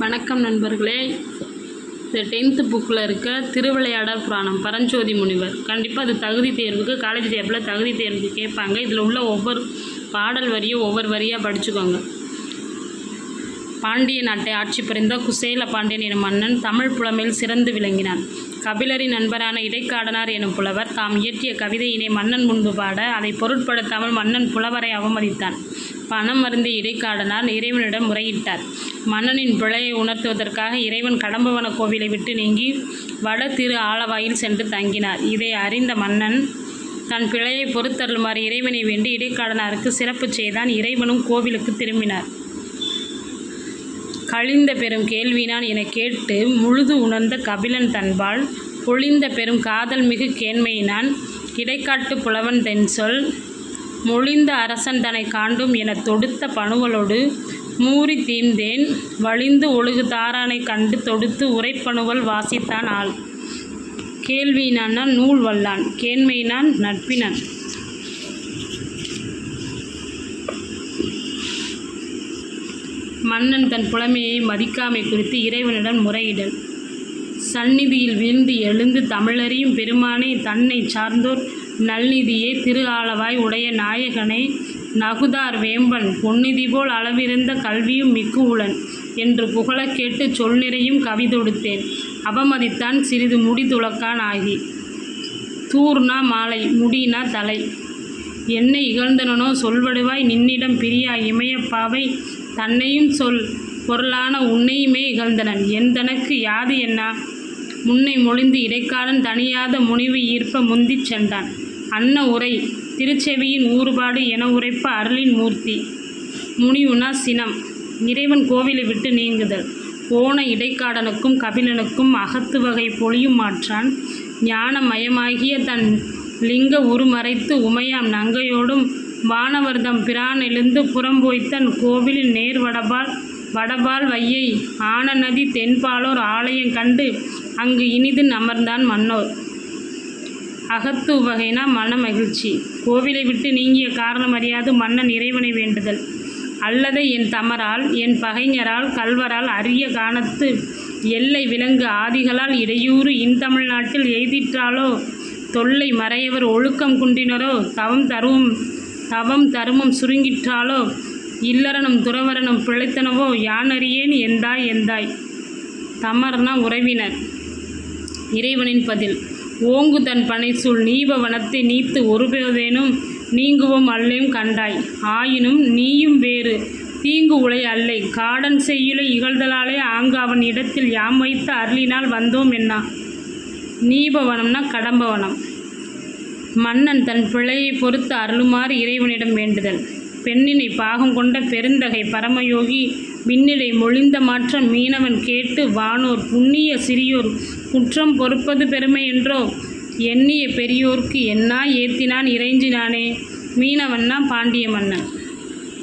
வணக்கம் நண்பர்களே. இந்த டென்த்து புக்கில் இருக்க திருவிளையாடல் புராணம் பரஞ்சோதி முனிவர். கண்டிப்பாக அது தகுதி தேர்வுக்கு காலேஜ் தேர்வில் தகுதி தேர்வுக்கு கேட்பாங்க. இதில் உள்ள ஒவ்வொரு பாடல் வரியும் ஒவ்வொரு வரியாக படிச்சுக்கோங்க. பாண்டிய நாட்டை ஆட்சி புரிந்த குசேல பாண்டியன் எனும் மன்னன் தமிழ் புலமையில் சிறந்து விளங்கினான் கபிலரின் நண்பரான இடைக்காடனார் எனும் புலவர் தாம் இயற்றிய கவிதையினை மன்னன் முன்பு பாட அதை பொருட்படுத்தாமல் மன்னன் புலவரை அவமதித்தான். பணம் அருந்திய இடைக்காடனார் இறைவனிடம் முறையிட்டார். மன்னனின் பிழையை உணர்த்துவதற்காக இறைவன் கடம்பவன கோவிலை விட்டு நீங்கி வட திரு ஆலவாயில் சென்று தங்கினார். இதை அறிந்த மன்னன் தன் பிழையை பொறுத்தருளுமாறு இறைவனை வேண்டி இடைக்காடனாருக்கு சிறப்பு செய்தான் இறைவனும் கோவிலுக்கு திரும்பினார். கழிந்த பெரும் கேள்வினான் என கேட்டு முழுது உணர்ந்த கபிலன் தன்பால் பொழிந்த பெரும் காதல் மிகு கேண்மையினான் இடைக்காட்டு புலவன் தென் சொல் மொழிந்த அரசன் தனை காண்டும் என தொடுத்த பணுவலோடு மூறி தீந்தேன் வழிந்து ஒழுகு தாரானை கண்டு தொடுத்து உரைப்பணுவல் வாசித்தான் ஆள். கேள்வியினான் நூல் வல்லான் கேண்மையினான் நட்பினான். மன்னன் தன் புலமையை மதிக்காமை குறித்து இறைவனிடம் முறையிடல். சந்நிதியில் வீழ்ந்து எழுந்து தமிழறியும் பெருமானை தன்னை சார்ந்தோர் நல்நிதியே திரு ஆளவாய் உடைய நாயகனை நகுதார் வேம்பன் பொன்னிதி போல் அளவிருந்த கல்வியும் மிக்கு உளன் என்று புகழக் கேட்டு சொல் நிறையும் கவிதொடுத்தேன். அவமதித்தான் சிறிது முடி துளக்கான் ஆகி. தூர்னா மாலை முடினா தலை. என்னை இகழ்ந்தனனோ சொல்வடுவாய் நின்னிடம் பிரியா இமயப்பாவை தன்னையும் சொல் பொருளான உன்னையுமே இகழ்ந்தனன். என் தனக்கு யாது என்ன? முன்னை மொழிந்து இடைக்காலன் தனியாத முனிவு ஈர்ப்ப முந்திச் சென்றான். அன்ன உரை திருச்செவியின் ஊறுபாடு என உரைப்ப அருளின் மூர்த்தி. முனிவுனா சினம். இறைவன் கோவிலை விட்டு நீங்குதல். போன இடைக்காடனுக்கும் கபிலனுக்கும் அகத்து வகை பொழியும் மாற்றான். ஞானமயமாகிய தன் லிங்க உருமறைத்து உமையாம் நங்கையோடும் வானவர்தம் பிரான் எழுந்து புறம்போய்த்தன் கோவிலில் நேர் வடபால் வடபால் வையை ஆன நதி தென்பாலோர் ஆலயம் கண்டு அங்கு இனிது அமர்ந்தான் மன்னோர். அகத்து வகைனா மன மகிழ்ச்சி கோவிலை விட்டு நீங்கிய காரணம் அறியாது மன்னன் இறைவனை வேண்டுதல். அல்லது என் தமரால் என் பகைஞரால் கல்வரால் அரிய காணத்து எல்லை விலங்கு ஆதிகளால் இடையூறு இன்தமிழ்நாட்டில் எய்திற்றாலோ? தொல்லை மறையவர் ஒழுக்கம் குன்றினரோ? தவம் தருவும் தவம் தருமம் சுருங்கிற்றாலோ இல்லறனும் துறவரனும் பிழைத்தனவோ? யானறியேன் எந்தாய்? எந்தாய்? தமர்னா உறவினர். இறைவனின் பதில் ஓங்கு தன் பனைசூழ் நீப வனத்தை நீத்து ஒருபோதேனும் நீங்குவோம் அல்லையும் கண்டாய். ஆயினும் நீயும் வேறு. தீங்கு உலை அல்லை. காடன் செய்யுளை இகழ்தலாலே ஆங்கு அவன் இடத்தில் யாம் வைத்து அருளினால் வந்தோம் என்ன? நீபவனம்னா கடம்பவனம் மன்னன் தன் பிழையை பொறுத்து அருளுமாறு இறைவனிடம் வேண்டுதல். பெண்ணினை பாகம் கொண்ட பெருந்தகை பரமயோகி விண்ணிலை மொழிந்த மாற்றம் மீனவன் கேட்டு வானோர் புண்ணிய சிறியோர் குற்றம் பொறுப்பது பெருமை என்றோ? எண்ணிய பெரியோர்க்கு என்னா ஏத்தினான் இறைஞ்சினானே? மீனவன்னா பாண்டிய மன்னன்.